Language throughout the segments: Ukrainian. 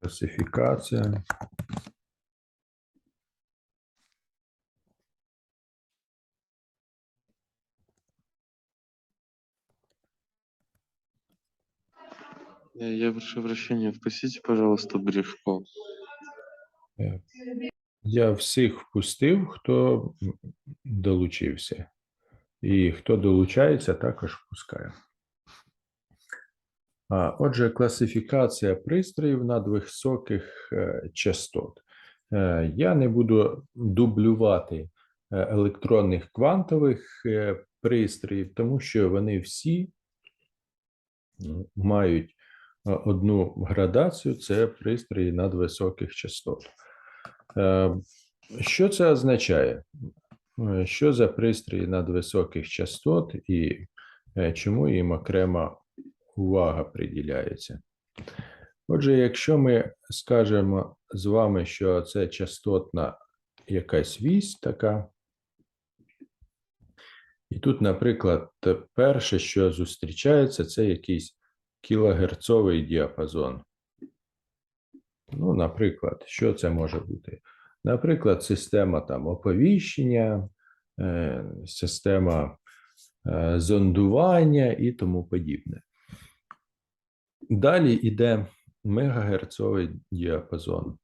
Класифікація. Э, Я прошу прощения, впустите, пожалуйста, Брюшко. Я всіх впустив, хто долучився. І хто долучається, також впускаю. Отже, класифікація пристроїв надвисоких е, частот. Е, Я не буду дублювати е, електронних квантових пристроїв, тому що вони всі мають одну градацію це пристрої надвисоких частот. Що це означає? Що за пристрої надвисоких частот і чому їм окрема увага приділяється? Отже, якщо ми скажемо з вами, що це частотна якась вісь така, і тут, наприклад, перше, що зустрічається, це якийсь кілогерцовий діапазон. Ну, наприклад, що це може бути? Наприклад, система там оповіщення, е, система е, зондування і тому подібне. Далі йде мегагерцовий діапазон.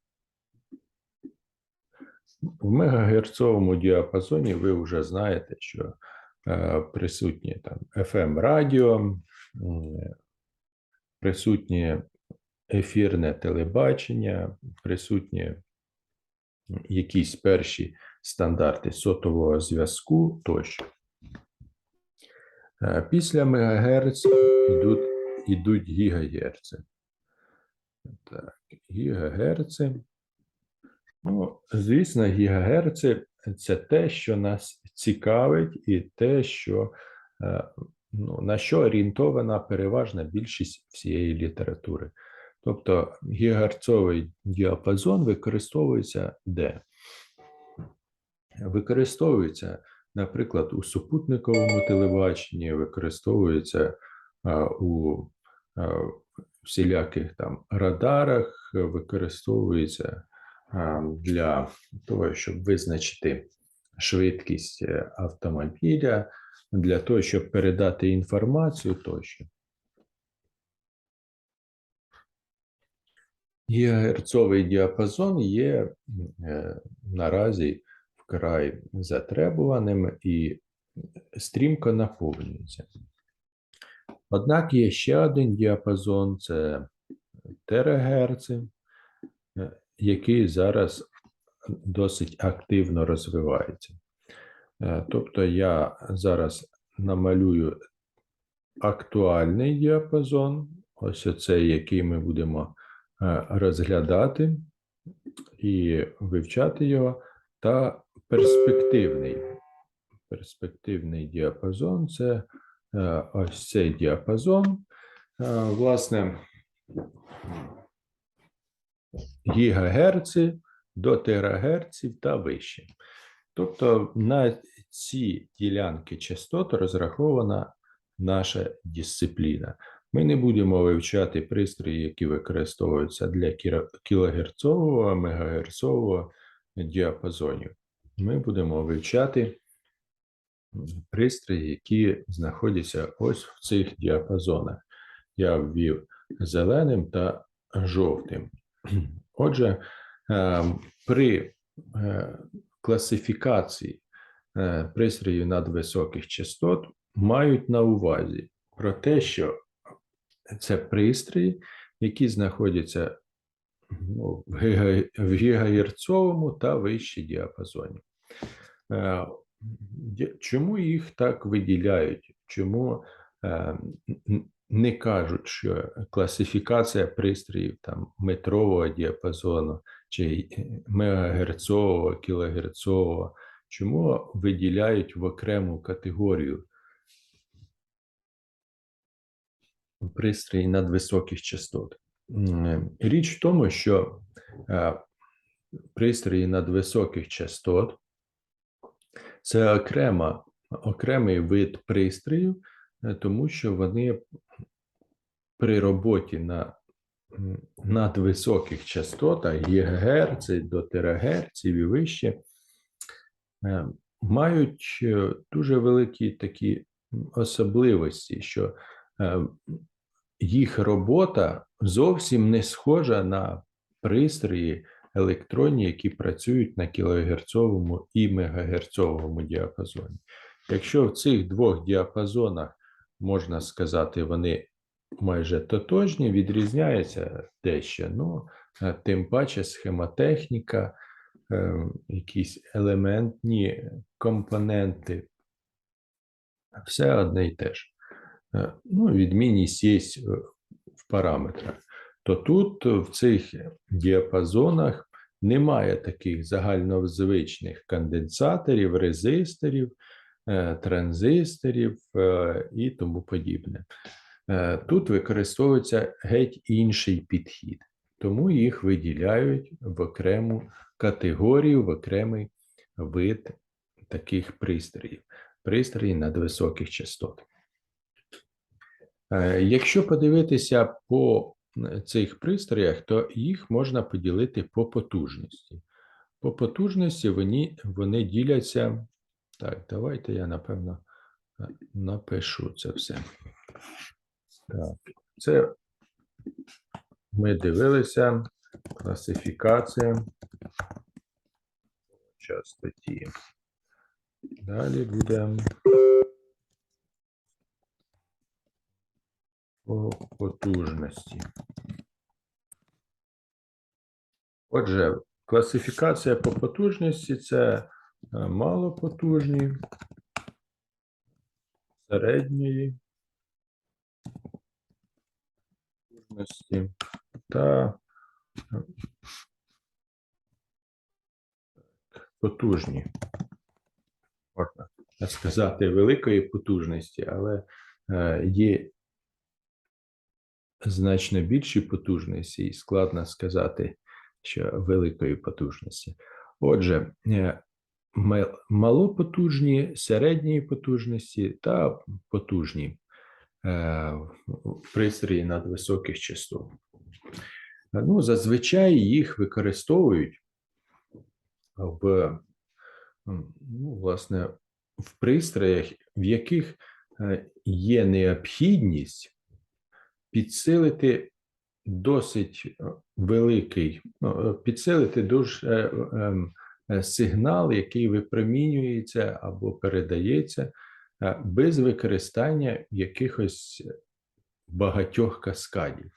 В мегагерцовому діапазоні ви вже знаєте, що е, присутні там FM радіо, присутнє ефірне телебачення, присутні якісь перші стандарти сотового зв'язку тощо. Е, Після мегагерц йдуть, йдуть гігагерци. Так, гігагерци. Ну, звісно, гігагерци це те, що нас цікавить, і те, що, е, ну, на що орієнтована переважна більшість всієї літератури. Тобто гігагерцовий діапазон використовується де? Використовується, наприклад, у супутниковому телебаченні, використовується у а, всіляких там радарах, використовується для того, щоб визначити швидкість е, автомобіля, для того, щоб передати інформацію тощо. Гігагерцовий діапазон є е, наразі вкрай затребуваним і стрімко наповнюється. Однак є ще один діапазон це терагерци, е, який зараз досить активно розвивається. Е, Тобто я зараз намалюю актуальний діапазон, ось оцей, який ми будемо е, розглядати і вивчати його, та перспективний. Перспективний діапазон це ось цей діапазон. Е, Власне, гігагерци до терагерців та вище. Тобто на ці ділянки частот розрахована наша дисципліна. Ми не будемо вивчати пристрої, які використовуються для кілогерцового, мегагерцового діапазонів. Ми будемо вивчати пристрої, які знаходяться ось в цих діапазонах. Я ввів зеленим та жовтим. Отже, ем, при е, класифікації е, пристроїв надвисоких частот мають на увазі про те, що це пристрої, які знаходяться ну, в гігагерцовому та вищій діапазоні. Чому їх так виділяють? Чому е, не кажуть, що класифікація пристроїв там метрового діапазону чи мегагерцового, кілогерцового, чому виділяють в окрему категорію пристрої надвисоких частот? Річ в тому, що е, пристрої надвисоких частот це окрема, окремий вид пристроїв, е, тому що вони при роботі на надвисоких частотах, ГГц до терагерців і вище, е, мають е, дуже великі такі особливості, що їх робота зовсім не схожа на пристрої електронні, які працюють на кілогерцовому і мегагерцовому діапазоні. Якщо в цих двох діапазонах, можна сказати, вони майже тотожні, відрізняється дещо. Ну, е, тим паче схемотехніка, е, якісь елементні компоненти, все одне і те ж. Е, Ну, відмінність є в параметрах. То тут, е, в цих діапазонах, немає таких загальнозвичних конденсаторів, резисторів, е, транзисторів е, і тому подібне. Тут використовується геть інший підхід, тому їх виділяють в окрему категорію, в окремий вид таких пристроїв, пристрої надвисоких частот. Якщо подивитися по цих пристроях, то їх можна поділити по потужності. По потужності вони, вони діляться. Так, давайте я напевно е, напишу це все. Так, це ми дивилися класифікація частоті. Далі буде по потужності. Отже, класифікація по потужності це е, малопотужні, середньої потужності та е, потужні. Можна сказати великої потужності, але е, є значно більші потужності, і складно сказати, що великої потужності. Отже, е, малопотужні, середньої потужності та потужні е, пристрої надвисоких частот. Ну, зазвичай їх використовують в, ну, власне, в пристроях, в яких е, є необхідність підсилити досить е, великий, е, підсилити дуже е, ем, сигнал, який випромінюється або передається без використання якихось багатьох каскадів.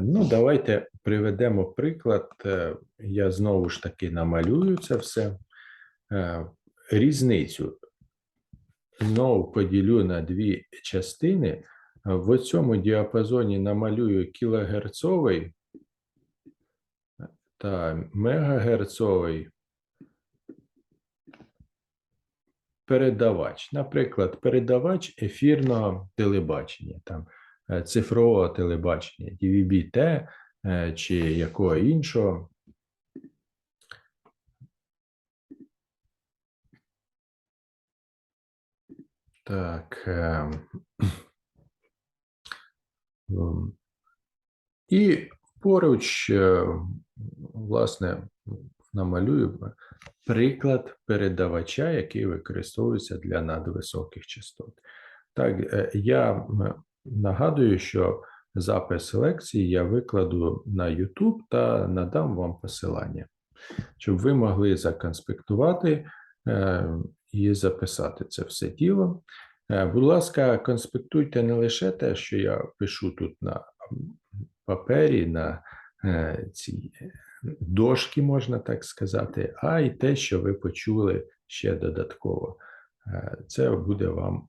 Ну, давайте приведемо приклад. Я знову ж таки намалюю це все. Різницю знову поділю на дві частини. В цьому діапазоні намалюю кілогерцовий та мегагерцовий передавач. Наприклад, передавач ефірного телебачення, там, е, цифрового телебачення, DVB-T е, чи якого іншого. Так. І поруч, е, власне, намалюю приклад передавача, який використовується для надвисоких частот. Так, е, я нагадую, що запис лекції я викладу на YouTube та надам вам посилання, щоб ви могли законспектувати е, і записати це все діло. Е, Будь ласка, конспектуйте не лише те, що я пишу тут на папері, на е, цій е, дошки, можна так сказати, а й те, що ви почули ще додатково. Е, Це буде вам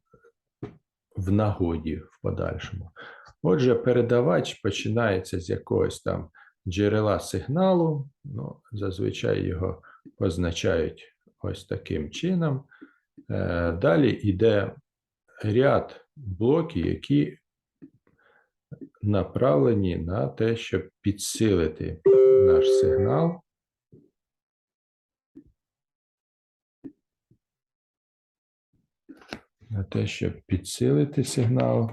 в нагоді в подальшому. Отже, передавач починається з якогось там джерела сигналу. Ну, зазвичай його позначають ось таким чином. Далі йде ряд блоків, які направлені на те, щоб підсилити наш сигнал. На те, щоб підсилити сигнал.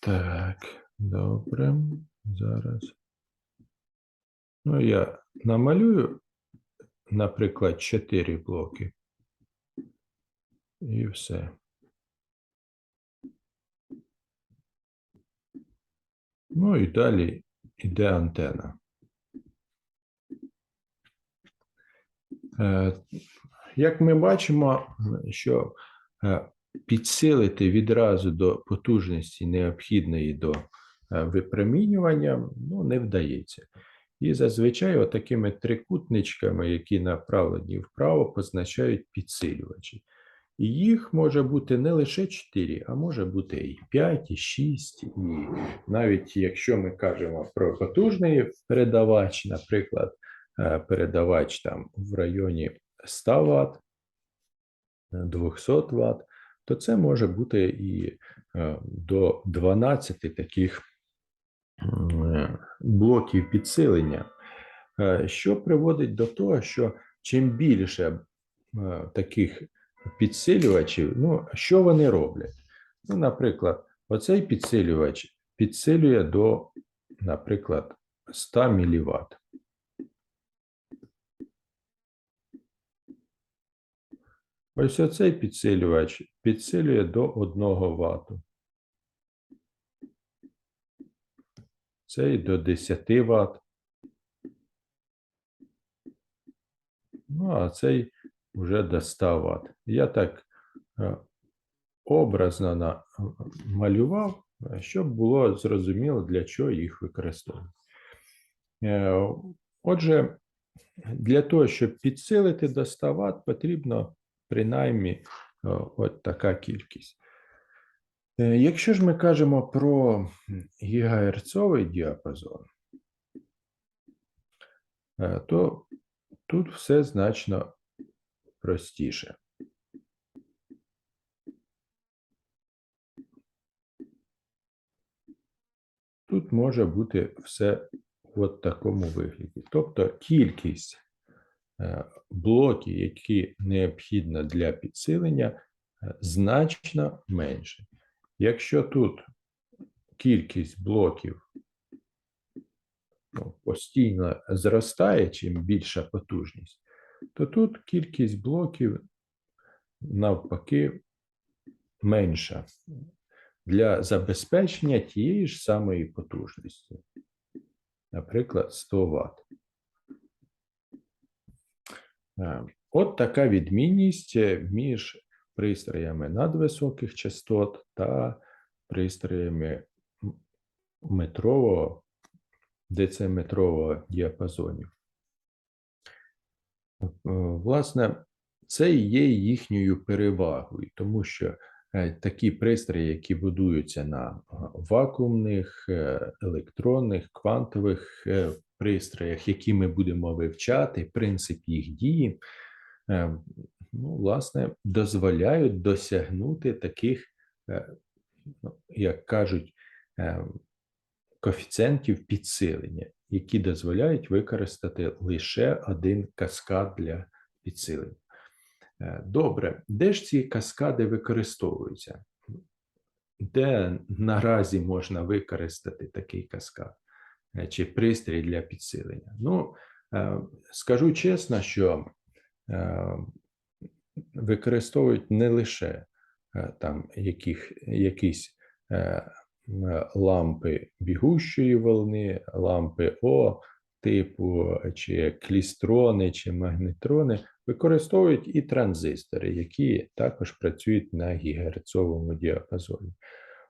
Так, добре. Зараз. Ну, я намалюю, наприклад, 4 блоки. І все. Ну і далі йде антена. Е, Як ми бачимо, що е, підсилити відразу до потужності необхідної до е, випромінювання ну, не вдається. І зазвичай отакими трикутничками, які направлені вправо, позначають підсилювачі. Їх може бути не лише 4, а може бути і 5, і 6. І навіть якщо ми кажемо про потужний передавач, наприклад, е, передавач там в районі 100 Вт, 200 Вт, то це може бути і е, до 12 таких е, блоків підсилення, що приводить до того, що чим більше таких підсилювачів, ну, що вони роблять? Ну, наприклад, оцей підсилювач підсилює до, наприклад, 100 мВт. Ось оцей підсилювач підсилює до 1 Вт. Цей до 10 Вт. Ну, а цей вже до 100 Вт. Я так образно малював, щоб було зрозуміло, для чого їх використовують. Е, Отже, для того, щоб підсилити до 100 Вт, потрібно принаймні е, от така кількість. Е, Якщо ж ми кажемо про гігагерцовий діапазон, то тут все значно простіше. Тут може бути все в такому вигляді. Тобто кількість е, блоків, які необхідна для підсилення, е, значно менше. Якщо тут кількість блоків ну, постійно зростає, чим більша потужність, то тут кількість блоків навпаки менша для забезпечення тієї ж самої потужності, наприклад, 100 Вт. Е, От така відмінність е, між пристроями надвисоких частот та пристроями метрового, дециметрового діапазонів. Е, Власне, це і є їхньою перевагою, тому що е, такі пристрої, які будуються на е, вакуумних, електронних, квантових пристроях, які ми будемо вивчати, принцип їх дії, ну, власне, дозволяють досягнути таких, ну, як кажуть, коефіцієнтів підсилення, які дозволяють використати лише один каскад для підсилення. Е, Добре, де ж ці каскади використовуються? Де наразі можна використати такий каскад е, чи пристрій для підсилення? Ну, е, скажу чесно, що використовують не лише там яких, якісь лампи бігущої волни, лампи О типу, чи клістрони, чи магнетрони, використовують і транзистори, які також працюють на гігагерцовому діапазоні.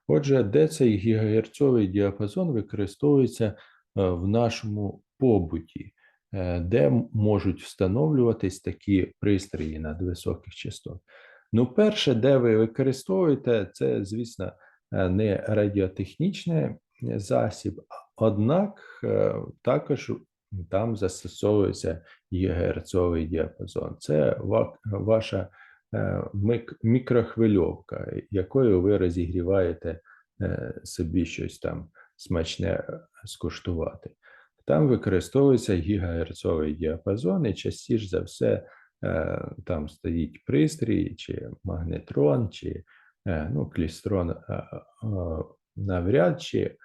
Отже, де цей гігагерцовий діапазон використовується е, в нашому побуті, е, де можуть встановлюватись такі пристрої надвисоких частот? Ну, перше, де ви використовуєте, це, звісно, е, не радіотехнічний е, засіб, однак е, також там застосовується гігагерцовий діапазон. Це ва- ваша е, мікрохвильовка, якою ви розігріваєте е, собі щось там смачне е, скуштувати. Там використовується гігагерцовий діапазон, і частіше за все е, там стоїть пристрій, чи магнетрон, чи е, ну, клістрон е, е, навряд чи е,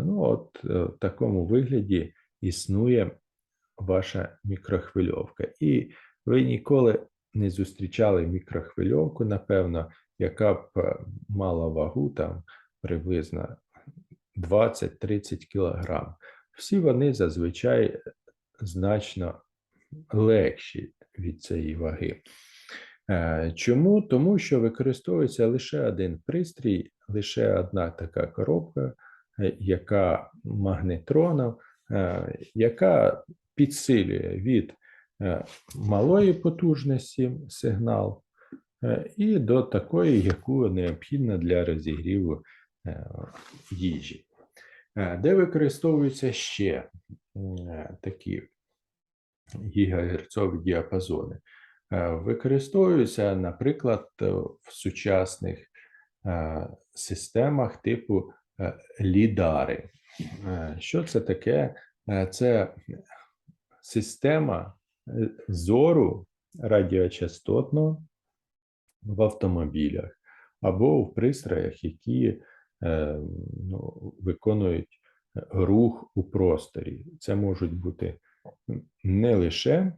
ну, от е, в такому вигляді існує ваша мікрохвильовка. І ви ніколи не зустрічали мікрохвильовку, напевно, яка б е, мала вагу там приблизно 20-30 кілограм. Всі вони зазвичай значно легші від цієї ваги. Е, Чому? Тому що використовується лише один пристрій, лише одна така коробка, е, яка магнетроном, е, яка підсилює від малої потужності сигнал і до такої, яку необхідно для розігріву їжі. Де використовуються ще такі гігагерцові діапазони? Е, Використовуються, наприклад, е, в сучасних е, системах типу лідари. Що це таке? Це система зору радіочастотного в автомобілях або в пристроях, які ну, виконують рух у просторі. Це можуть бути не лише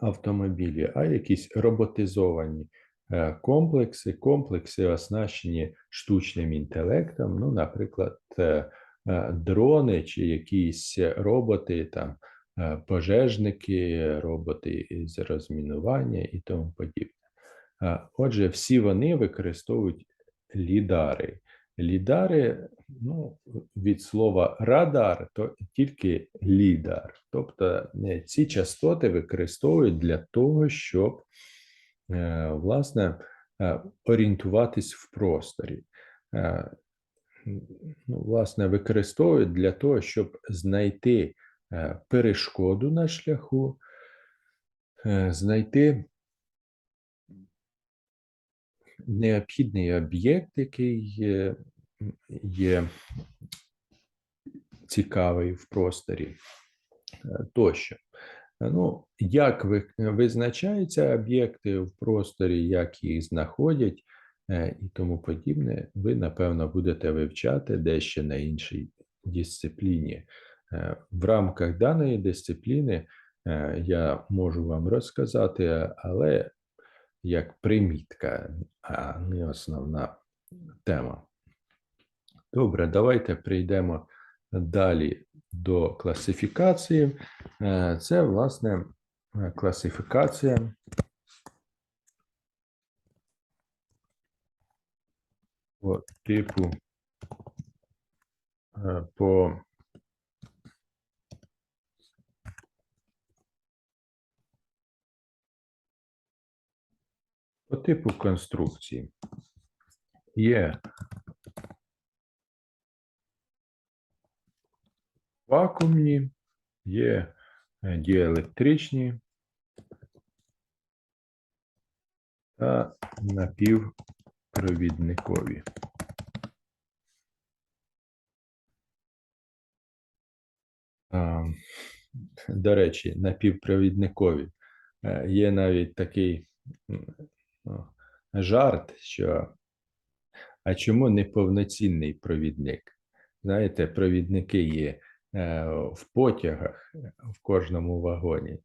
автомобілі, а якісь роботизовані е, комплекси, комплекси, оснащені штучним інтелектом, ну, наприклад, е, е, дрони чи якісь роботи, там, пожежники, роботи з розмінування і тому подібне. Отже, всі вони використовують лідари. Лідари, ну, від слова радар, то тільки лідар. Тобто е, ці частоти використовують для того, щоб е, власне е, орієнтуватись в просторі. Ну, власне, використовують для того, щоб знайти перешкоду на шляху, знайти необхідний об'єкт, який є, є цікавий в просторі е, тощо. Е, Ну, як визначаються об'єкти в просторі, як їх знаходять е, і тому подібне, ви, напевно, будете вивчати дещо на іншій дисципліні. Е, В рамках даної дисципліни е, я можу вам розказати, але як примітка, а не основна тема. Добре, давайте прийдемо далі до класифікації. Е, Це, власне, класифікація по типу е, по по типу конструкції. Є вакуумні, є е, діелектричні та напівпровідникові. До речі, напівпровідникові. Е, Є навіть такий жарт, що а чому не повноцінний провідник? Знаєте, провідники є е, в потягах в кожному вагоні.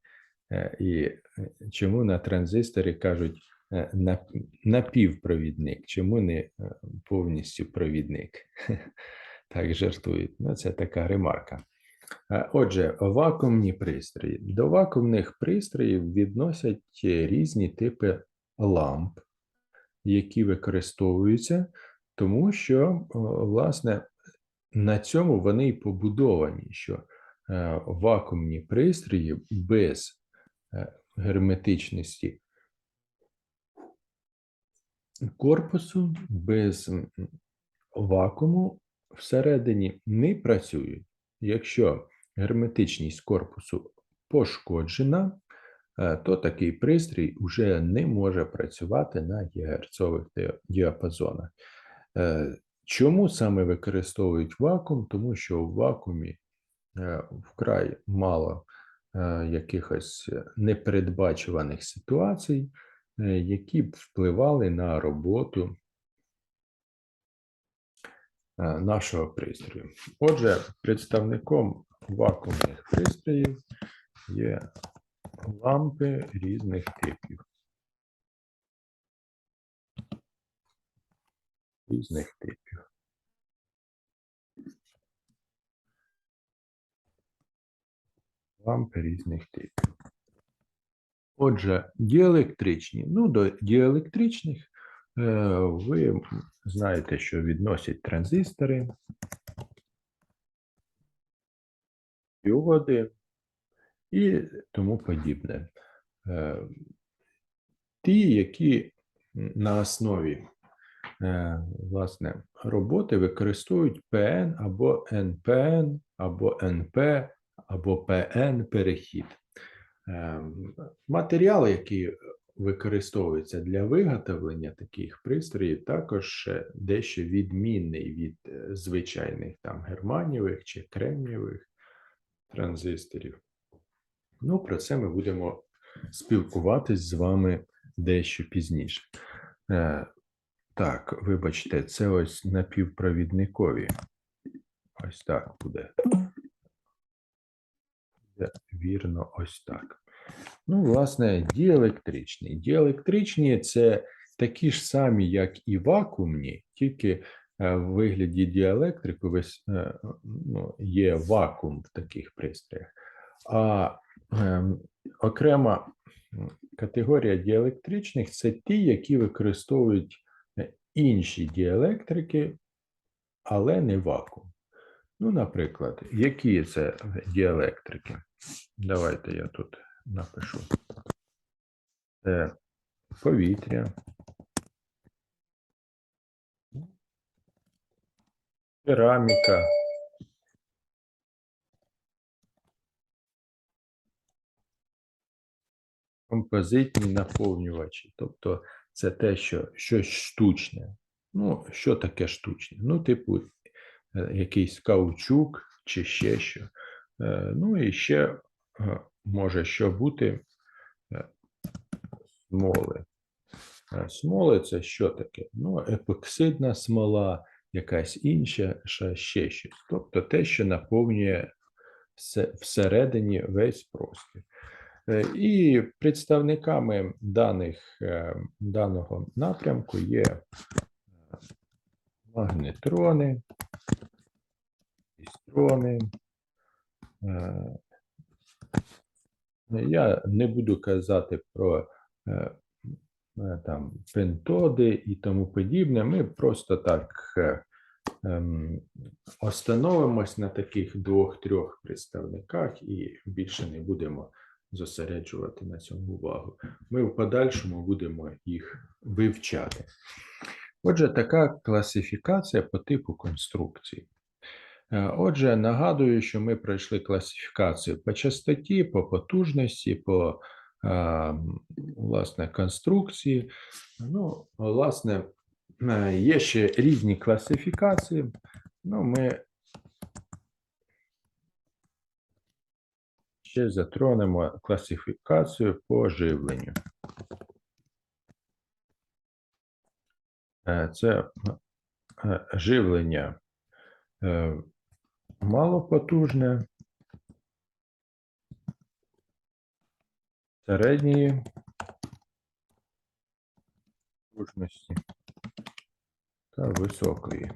Е, І е, чому на транзисторі кажуть напівпровідник, чому не повністю провідник? Так жартують. Ну, це така ремарка. Отже, вакуумні пристрої. До вакуумних пристроїв відносять різні типи ламп, які використовуються, тому що, власне, на цьому вони і побудовані, що е, вакуумні пристрої без е, герметичності корпусу, без вакууму всередині не працюють. Якщо герметичність корпусу пошкоджена, е, то такий пристрій вже не може працювати на гігагерцових діапазонах. Е, Чому саме використовують вакуум? Тому що в вакуумі е, вкрай мало е, якихось е, непередбачуваних ситуацій, е, які б впливали на роботу е, нашого пристрою. Отже, представником вакуумних пристроїв є лампи різних типів. Різних типів. Лампи різних типів. Отже, діелектричні. Ну, до діелектричних е, ви знаєте, що відносять транзистори, діоди і тому подібне. Е, ті, які на основі е, власне, роботи використовують ПН або НПН, або НП, або ПН перехід. Е, Матеріал, який використовується для виготовлення таких пристроїв, також дещо відмінний від звичайних там германієвих чи кремнієвих транзисторів. Ну, про це ми будемо спілкуватись з вами дещо пізніше. Е, так, вибачте, це ось напівпровідникові. Ось так буде. Вірно, ось так. Ну, власне, діелектричні. Діелектричні це такі ж самі, як і вакуумні, тільки е, в вигляді діелектрику весь, е, ну, є вакуум в таких пристроях. А окрема категорія діелектричних це ті, які використовують е, інші діелектрики, але не вакуум. Ну, наприклад, які це діелектрики? Давайте я тут напишу. Це повітря. Кераміка. Композитні наповнювачі. Тобто це те, що щось штучне. Ну, що таке штучне? Ну, типу, е, якийсь каучук чи ще що. Е, Ну і ще е, може що бути смоли. Смоли це що таке? Ну, епоксидна смола, якась інша, ще щось. Тобто те, що наповнює всередині весь простір. Е, І представниками даних, е, даного напрямку є е, магнетрони, істрони. Я не буду казати про там пентоди і тому подібне. Ми просто так ем, остановимось на таких двох-трьох представниках і більше не будемо зосереджувати на цьому увагу. Ми в подальшому будемо їх вивчати. Отже, така класифікація по типу конструкції. Е, Отже, нагадую, що ми пройшли класифікацію по частоті, по потужності, по е, власне конструкції. Ну, власне, е, є ще різні класифікації. Ну, ми ще затронемо класифікацію по живленню. Е, Це е, живлення е, малопотужне, середньої потужності та високої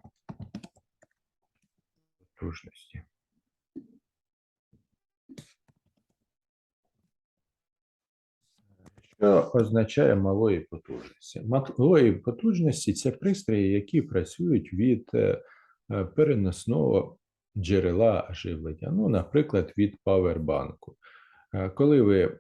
потужності. Що означає малої потужності? Малої потужності це пристрої, які працюють від е, е, переносного джерела живлення, ну, наприклад, від павербанку. Е, Коли ви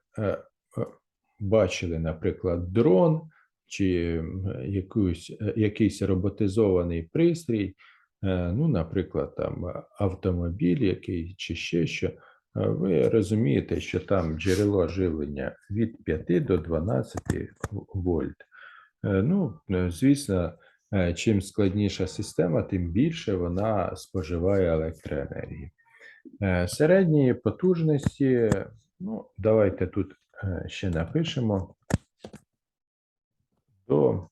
бачили, наприклад, дрон чи якусь, якийсь роботизований пристрій, ну, наприклад, там автомобіль який чи ще що, ви розумієте, що там джерело живлення від 5 до 12 вольт. Е, Ну, е, звісно, е, чим складніша система, тим більше вона споживає електроенергії. Е, Середньої потужності, ну, давайте тут е, ще напишемо до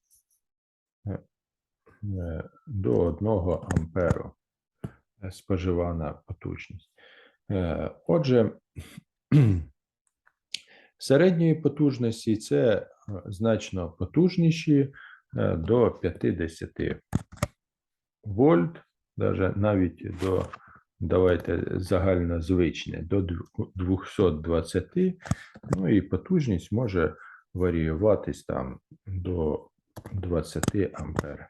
е, е, до 1 амперу е, споживана потужність. Е, Отже, середньої потужності це е, значно потужніші е, до 50 вольт, навіть до, давайте загальнозвичне, до 220, ну і потужність може варіюватись там до 20 ампер.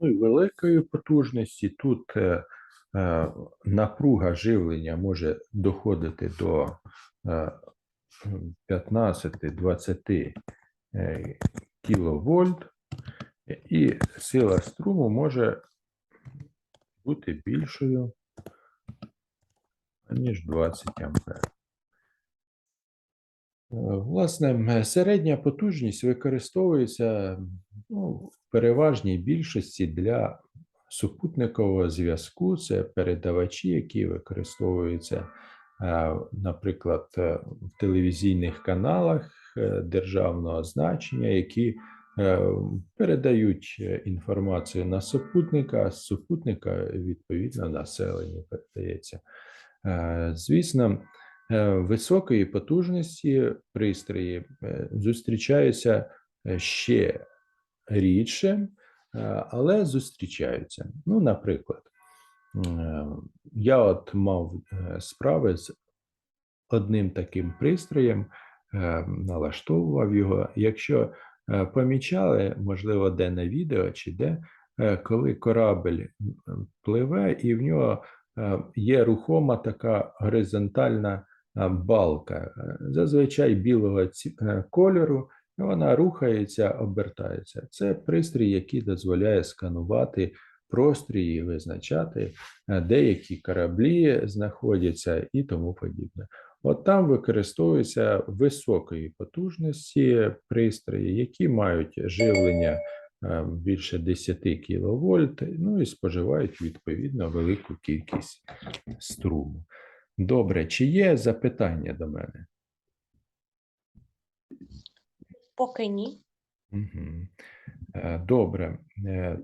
Ну і великої потужності тут напруга живлення може доходити до е, 15-20 е, кіловольт, і сила струму може бути більшою, ніж 20 ампер. Е, Власне, середня потужність використовується ну, в переважній більшості для супутникового зв'язку. Це передавачі, які використовуються, е, наприклад, е, в телевізійних каналах е, державного значення, які передають інформацію на супутника, а з супутника відповідно населенню передається. Звісно, високої потужності пристрої зустрічаються ще рідше, але зустрічаються. Ну, наприклад, е, я от мав е, справи з одним таким пристроєм, е, налаштовував його. Якщо е, помічали, можливо, де на відео чи де, е, коли корабель пливе, і в нього е, є рухома така горизонтальна е, балка, е, зазвичай білого е, кольору, вона рухається, обертається. Це пристрій, який дозволяє сканувати прострій визначати, е, деякі кораблі знаходяться і тому подібне. От там використовуються високої потужності пристрої, які мають живлення е, більше 10 кВт, ну і споживають відповідно велику кількість струму. Добре, чи є запитання до мене? Поки ні. Е, Добре, Е,